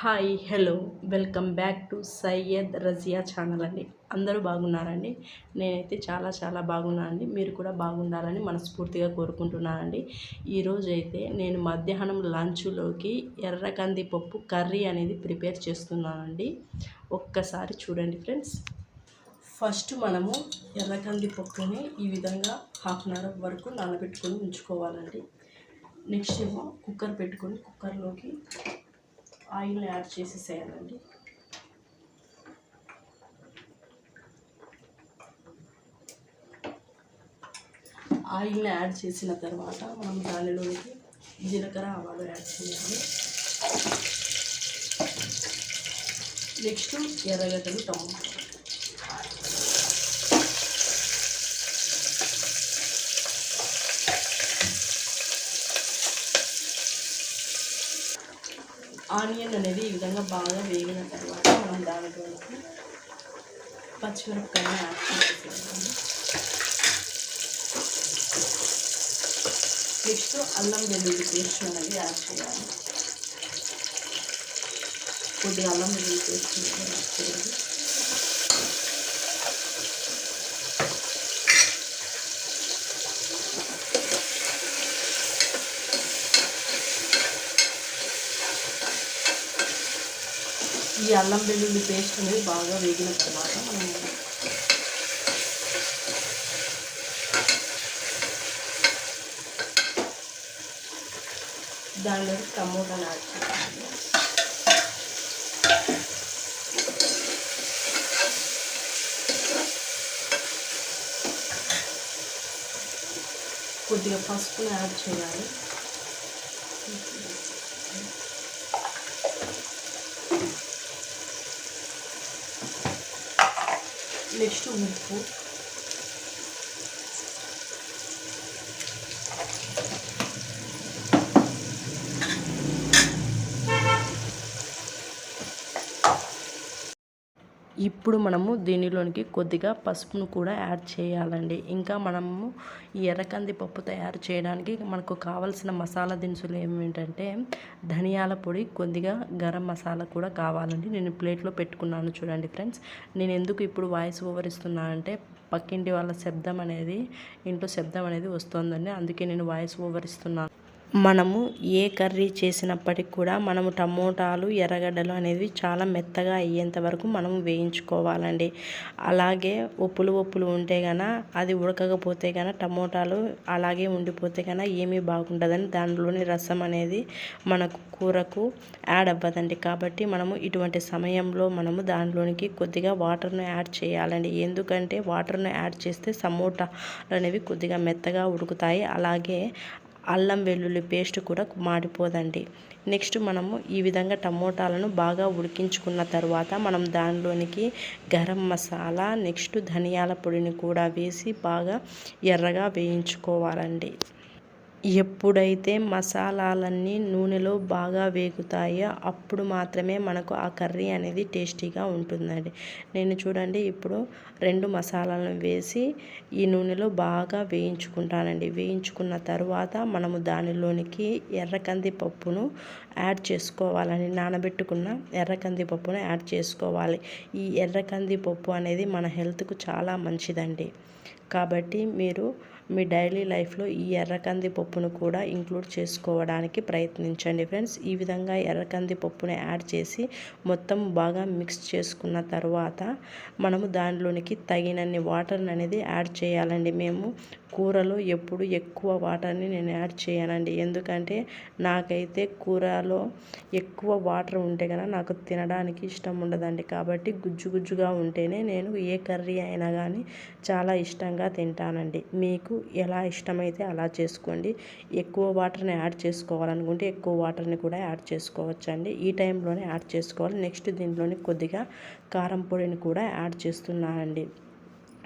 Hi hello welcome back to Syed Razia channel అండి. అందరూ బాగున్నారండి? నేనైతే చాలా చాలా బాగున్నానండి మీరు కూడా బాగుండాలని మనస్ఫూర్తిగా కోరుకుంటున్నానండి ఈరోజు అయితే నేను మధ్యాహ్నం లంచ్లోకి ఎర్రకంది పప్పు కర్రీ అనేది ప్రిపేర్ చేస్తున్నానండి. ఒక్కసారి చూడండి ఫ్రెండ్స్. ఫస్ట్ మనము ఎర్రకంది పప్పుని ఈ విధంగా హాఫ్ అన్ అవర్ వరకు నానబెట్టుకొని ఉంచుకోవాలండి. నెక్స్ట్ ఏమో కుక్కర్ పెట్టుకొని కుక్కర్లోకి ఆయిల్ యాడ్ చేసేసేయాలండి. ఆయిల్ని యాడ్ చేసిన తర్వాత మనం దానిలోకి జీలకర్ర ఆవాలు యాడ్ చేయాలి. నెక్స్ట్ ఎర్రగడ్డలు టమాటో ఆనియన్ అనేది ఈ విధంగా బాగా వేగిన తర్వాత మనం దానిలోకి పచ్చిమిరపకాయలు యాడ్ చేసేయాలి నెక్స్ట్ అల్లం వెల్లుల్లి పేస్ట్ అనేది యాడ్ చేయాలి. కొద్దిగా అల్లం వెల్లుల్లి పేస్ట్ అనేది యాడ్ చేయాలి. ఈ అల్లం వెల్లుల్లి పేస్ట్ అనేది బాగా వేగిన తర్వాత మనం దానిలో టమోటాలు యాడ్ చేయాలి. కొద్దిగా పసుపును యాడ్ చేయాలి. నెక్స్ట్ ఉప్పు ఇప్పుడు మనము దీనిలోనికి కొద్దిగా పసుపును కూడా యాడ్ చేయాలండి. ఇంకా మనము ఈ ఎర్రకంది పప్పు తయారు చేయడానికి మనకు కావలసిన మసాలా దినుసులు ఏమిటంటే ధనియాల పొడి కొద్దిగా గరం మసాలా కూడా కావాలండి. నేను ప్లేట్లో పెట్టుకున్నాను చూడండి ఫ్రెండ్స్. నేను ఎందుకు ఇప్పుడు వాయిస్ ఓవర్ ఇస్తున్నానంటే పక్కింటి వాళ్ళ శబ్దం అనేది ఇంట్లో శబ్దం అనేది వస్తుందండి. అందుకే నేను వాయిస్ ఓవర్ ఇస్తున్నాను మనము ఏ కర్రీ చేసినప్పటికి కూడా మనము టమోటాలు ఎర్రగడ్డలు అనేవి చాలా మెత్తగా అయ్యేంత వరకు మనం వేయించుకోవాలండి. అలాగే ఉప్పులు ఉప్పులు ఉంటే కన అది ఉడకకపోతే కన టమోటాలు అలాగే ఉండిపోతే కన ఏమీ బాగుండదని దానిలోని రసం అనేది మనకు కూరకు యాడ్ అవ్వదండి. కాబట్టి మనము ఇటువంటి సమయంలో మనము దానిలోనికి కొద్దిగా వాటర్ను యాడ్ చేయాలండి. ఎందుకంటే వాటర్ను యాడ్ చేస్తే సమోటాలు అనేవి కొద్దిగా మెత్తగా ఉడుకుతాయి. అలాగే అల్లం వెల్లుల్లి పేస్ట్ కూడా మాడిపోదండి. నెక్స్ట్ మనము ఈ విధంగా టమోటాలను బాగా ఉడికించుకున్న తర్వాత మనం దానిలోనికి గరం మసాలా నెక్స్ట్ ధనియాల పొడిని కూడా వేసి బాగా ఎర్రగా వేయించుకోవాలండి. ఎప్పుడైతే మసాలాలన్నీ నూనెలో బాగా వేగుతాయో అప్పుడు మాత్రమే మనకు ఆ కర్రీ అనేది టేస్టీగా ఉంటుందండి. నేను చూడండి ఇప్పుడు రెండు మసాలాలను వేసి ఈ నూనెలో బాగా వేయించుకుంటానండి. వేయించుకున్న తర్వాత మనము దానిలోనికి ఎర్రకంది పప్పును యాడ్ చేసుకోవాలని నానబెట్టుకున్న ఎర్రకంది పప్పును యాడ్ చేసుకోవాలి. ఈ ఎర్రకంది పప్పు అనేది మన హెల్త్కు చాలా మంచిదండి. కాబట్టి మీరు మీ డైలీ లైఫ్లో ఈ ఎర్రకంది పప్పును కూడా ఇంక్లూడ్ చేసుకోవడానికి ప్రయత్నించండి ఫ్రెండ్స్. ఈ విధంగా ఎర్రకంది పప్పుని యాడ్ చేసి మొత్తం బాగా మిక్స్ చేసుకున్న తర్వాత మనము దానిలోనికి తగినన్ని వాటర్ అనేది యాడ్ చేయాలండి. మేము కూరలో ఎప్పుడు ఎక్కువ వాటర్ని నేను యాడ్ చేయనండి. ఎందుకంటే నాకైతే కూరలో ఎక్కువ వాటర్ ఉంటే కనుక నాకు తినడానికి ఇష్టం ఉండదండి. కాబట్టి గుజ్జు గుజ్జుగా ఉంటేనే నేను ఏ కర్రీ అయినా కానీ చాలా ఇష్టంగా తింటానండి. మీకు ఎలా ఇష్టమైతే అలా చేసుకోండి. ఎక్కువ వాటర్ని యాడ్ చేసుకోవాలనుకుంటే ఎక్కువ వాటర్ని కూడా యాడ్ చేసుకోవచ్చండి. ఈ టైంలోనే యాడ్ చేసుకోవాలి. నెక్స్ట్ దీంట్లోని కొద్దిగా కారం పొడిని కూడా యాడ్ చేస్తున్నానండి.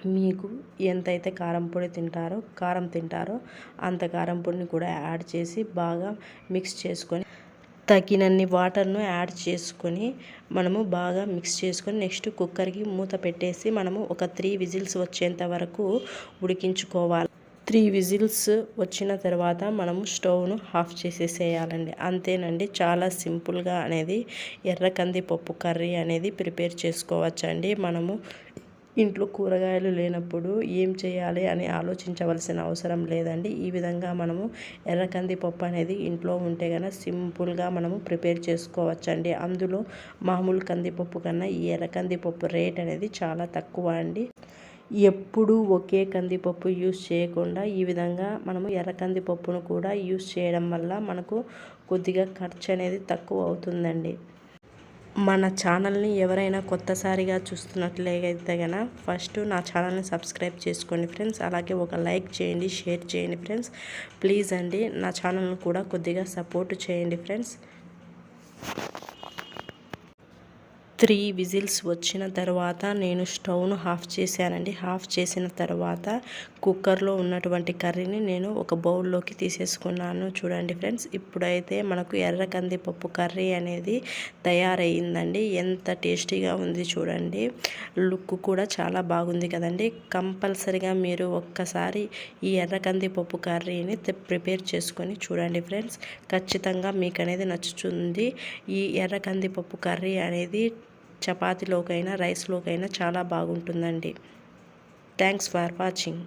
మీకు ఎంతైతే కారం పొడి తింటారో కారం తింటారో అంత కారం పొడిని కూడా యాడ్ చేసి బాగా మిక్స్ చేసుకొని తగినన్ని వాటర్ను యాడ్ చేసుకొని మనము బాగా మిక్స్ చేసుకొని నెక్స్ట్ కుక్కర్కి మూత పెట్టేసి మనము ఒక త్రీ విజిల్స్ వచ్చేంత వరకు ఉడికించుకోవాలి. త్రీ విజిల్స్ వచ్చిన తర్వాత మనము స్టవ్ను ఆఫ్ చేసేసేయాలండి. అంతేనండి చాలా సింపుల్గా అనేది ఎర్ర కందిపప్పు కర్రీ అనేది ప్రిపేర్ చేసుకోవచ్చండి. మనము ఇంట్లో కూరగాయలు లేనప్పుడు ఏం చేయాలి అని ఆలోచించవలసిన అవసరం లేదండి. ఈ విధంగా మనము ఎర్ర కందిపప్పు అనేది ఇంట్లో ఉంటే కనుక సింపుల్గా మనము ప్రిపేర్ చేసుకోవచ్చండి. అందులో మామూలు కందిపప్పు కన్నా ఈ ఎర్ర కందిపప్పు రేట్ అనేది చాలా తక్కువ అండి. ఎప్పుడూ ఒకే కందిపప్పు యూస్ చేయకుండా ఈ విధంగా మనము ఎర్ర కందిపప్పును కూడా యూస్ చేయడం వల్ల మనకు కొద్దిగా ఖర్చు అనేది తక్కువ అవుతుందండి. మన ఛానల్ని ఎవరైనా కొత్తసారిగా చూస్తున్నట్లయితే కనుక ఫస్ట్ నా ఛానల్ని సబ్స్క్రైబ్ చేసుకోండి ఫ్రెండ్స్. అలాగే ఒక లైక్ చేయండి షేర్ చేయండి ఫ్రెండ్స్. ప్లీజ్ అండి నా ఛానల్ని కూడా కొద్దిగా సపోర్ట్ చేయండి ఫ్రెండ్స్. త్రీ విజిల్స్ వచ్చిన తర్వాత నేను స్టవ్ను ఆఫ్ చేశానండి. ఆఫ్ చేసిన తర్వాత కుక్కర్లో ఉన్నటువంటి కర్రీని నేను ఒక బౌల్లోకి తీసేసుకున్నాను. చూడండి ఫ్రెండ్స్ ఇప్పుడైతే మనకు ఎర్ర కందిపప్పు కర్రీ అనేది తయారయ్యిందండి. ఎంత టేస్టీగా ఉంది చూడండి. లుక్ కూడా చాలా బాగుంది కదండి. కంపల్సరిగా మీరు ఒక్కసారి ఈ ఎర్ర కందిపప్పు కర్రీని ప్రిపేర్ చేసుకొని చూడండి ఫ్రెండ్స్ ఖచ్చితంగా మీకు అనేది నచ్చుతుంది. ఈ ఎర్ర కందిపప్పు కర్రీ అనేది చపాతీలోకైనా రైస్లోకైనా చాలా బాగుంటుందండి. Thanks for watching